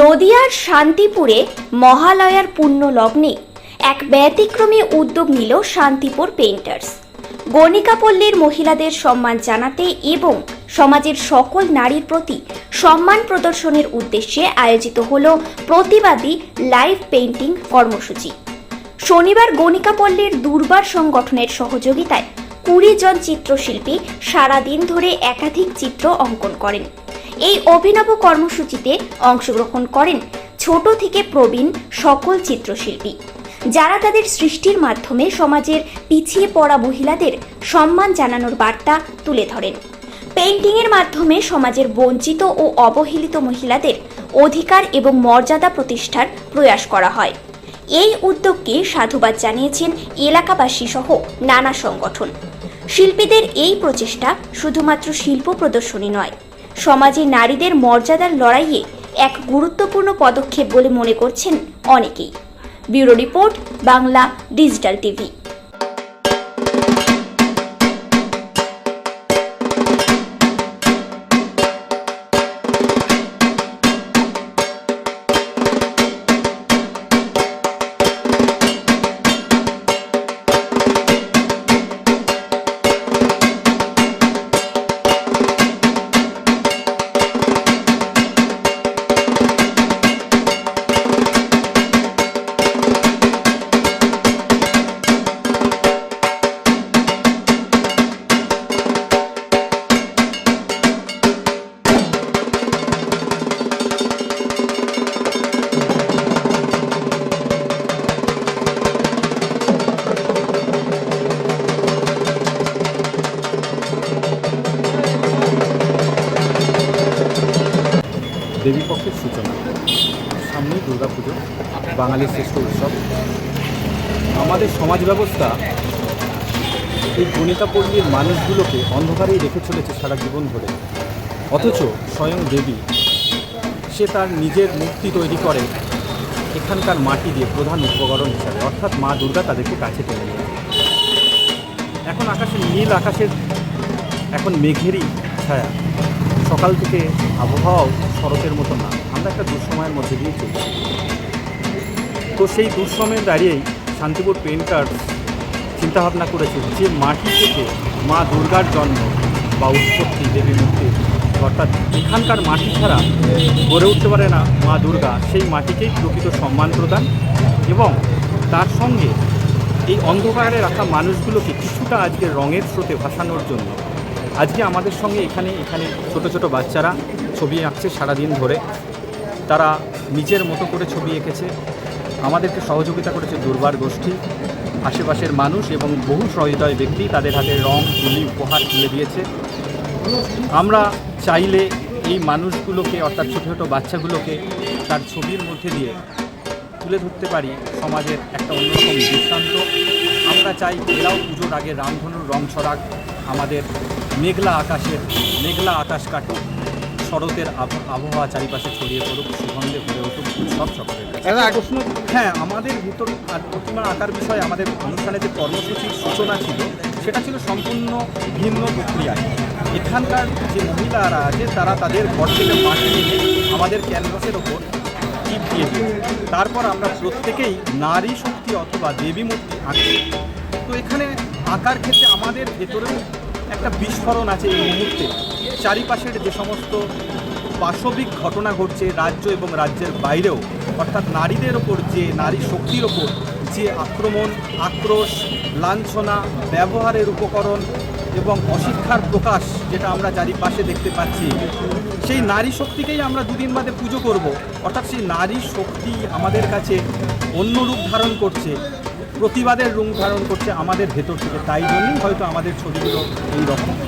নদিয়ার শান্তিপুরে মহালয়ার পুণ্য লগ্নে এক ব্যতিক্রমী উদ্যোগ নিল শান্তিপুর পেইন্টার্স গণিকাপল্লীর মহিলাদের সম্মান জানাতে এবং সমাজের সকল নারীর প্রতি সম্মান প্রদর্শনের উদ্দেশ্যে আয়োজিত হল প্রতিবাদী লাইভ পেইন্টিং কর্মসূচি। শনিবার গণিকাপল্লীর দুর্বার সংগঠনের সহযোগিতায় কুড়ি জন চিত্রশিল্পী সারাদিন ধরে একাধিক চিত্র অঙ্কন করেন। এই অভিনব কর্মসূচিতে অংশগ্রহণ করেন ছোট থেকে প্রবীণ সকল চিত্রশিল্পী। যারা তাদের সৃষ্টির মাধ্যমে সমাজের পিছিয়ে পড়া মহিলাদের সম্মান জানানোর বার্তা তুলে ধরেন। পেইন্টিংয়ের মাধ্যমে সমাজের বঞ্চিত ও অবহেলিত মহিলাদের অধিকার এবং মর্যাদা প্রতিষ্ঠার প্রয়াস করা হয়। এই উদ্যোগকে সাধুবাদ জানিয়েছেন এলাকাবাসী সহ নানা সংগঠন। শিল্পীদের এই প্রচেষ্টা শুধুমাত্র শিল্প প্রদর্শনী নয় সমাজে নারীদের মর্যাদার লড়াইয়ে এক গুরুত্বপূর্ণ পদক্ষেপ বলে মনে করছেন অনেকেই। Bureau report, Bangla digital TV. দেবীপক্ষের সূচনা। সামনেই দুর্গাপুজো বাঙালির শ্রেষ্ঠ উৎসব। আমাদের সমাজ ব্যবস্থা, এই গণিতাপল্লীর মানুষগুলোকে অন্ধকারেই রেখে চলেছে সারা জীবন ধরে। অথচ স্বয়ং দেবী, সে তার নিজের মূর্তি তৈরি করে এখানকার মাটি দিয়ে প্রধান উপকরণ হিসাবে। অর্থাৎ মা দুর্গা তাদেরকে কাছে টেনে নিয়ে। এখন আকাশে নীল আকাশের, এখন মেঘেরই ছায়া। সকাল থেকে আবহাওয়াও শরতের মতো না, আমরা একটা দুঃসময়ের মধ্যে দিয়ে চলছি তো সেই দুঃসময়ে দাঁড়িয়েই শান্তিপুর পেন্টার চিন্তাভাবনা করেছে যে মাটি থেকে মা দুর্গার জন্ম বা উৎপত্তি, দেবী মূর্তির অর্থাৎ এখানকার মাটি ছাড়া গড়ে উঠতে পারে না মা দুর্গা। সেই মাটিকেই প্রকৃত সম্মান প্রদান এবং তার সঙ্গে এই অন্ধকারে রাখা মানুষগুলোকে কিছুটা আজকে রঙের স্রোতে ভাসানোর জন্য আজকে আমাদের সঙ্গে এখানে এখানে ছোট ছোট বাচ্চারা ছবি আঁকছে সারাদিন ধরে। তারা নিজের মতো করে ছবি এঁকেছে। আমাদেরকে সহযোগিতা করেছে দুর্বার গোষ্ঠী। আশেপাশের মানুষ এবং বহু সহৃদয় ব্যক্তি তাদের হাতে রং, তুলি, উপহার তুলে দিয়েছে। আমরা চাইলে এই মানুষগুলোকে, অর্থাৎ ছোটো ছোটো বাচ্চাগুলোকে তার ছবির মধ্যে দিয়ে তুলে ধরতে পারি। সমাজের একটা অন্যরকম দৃষ্টান্ত। আমরা চাই এরাও পুজোর আগে রামধনুর রং ছড়াক। আমাদের মেঘলা আকাশের মেঘলা আকাশ কাটুক। শরতের আবহাওয়া চারিপাশে ছড়িয়ে পড়ুক সুগন্ধে ভরে উঠুক সব সকলের প্রশ্ন। হ্যাঁ আমাদের ভিতর আর প্রতিমা আঁকার বিষয়ে আমাদের অনুষ্ঠানে যে কর্মসূচির সূচনা ছিল সেটা ছিল সম্পূর্ণ ভিন্ন প্রক্রিয়ায় এখানকার যে মহিলারা আছে তারা তাদের ঘর থেকে মাটি এনে আমাদের ক্যানভাসের ওপর টিপ দিয়ে দিই তারপর আমরা প্রত্যেকেই নারী শক্তি অথবা দেবী মূর্তি আঁকি তো এখানে আঁকার ক্ষেত্রে আমাদের ভেতরেও একটা বিস্ফোরণ আছে এই মুহূর্তে। চারিপাশের যে সমস্ত পাশবিক ঘটনা ঘটছে রাজ্য এবং রাজ্যের বাইরেও, অর্থাৎ নারীদের ওপর যে নারী শক্তির ওপর যে আক্রমণ, আক্রোশ, লাঞ্ছনা, ব্যবহারের উপকরণ এবং অশিক্ষার প্রকাশ যেটা আমরা চারিপাশে দেখতে পাচ্ছি, সেই নারী শক্তিকেই আমরা দুদিন বাদে পুজো করব। অর্থাৎ সেই নারী শক্তি আমাদের কাছে অন্য রূপ ধারণ করছে। প্রতিবাদের রুম ধারণ করছে আমাদের ভেতর থেকে। তাই জন্যই হয়তো আমাদের ছবিগুলো এই রকম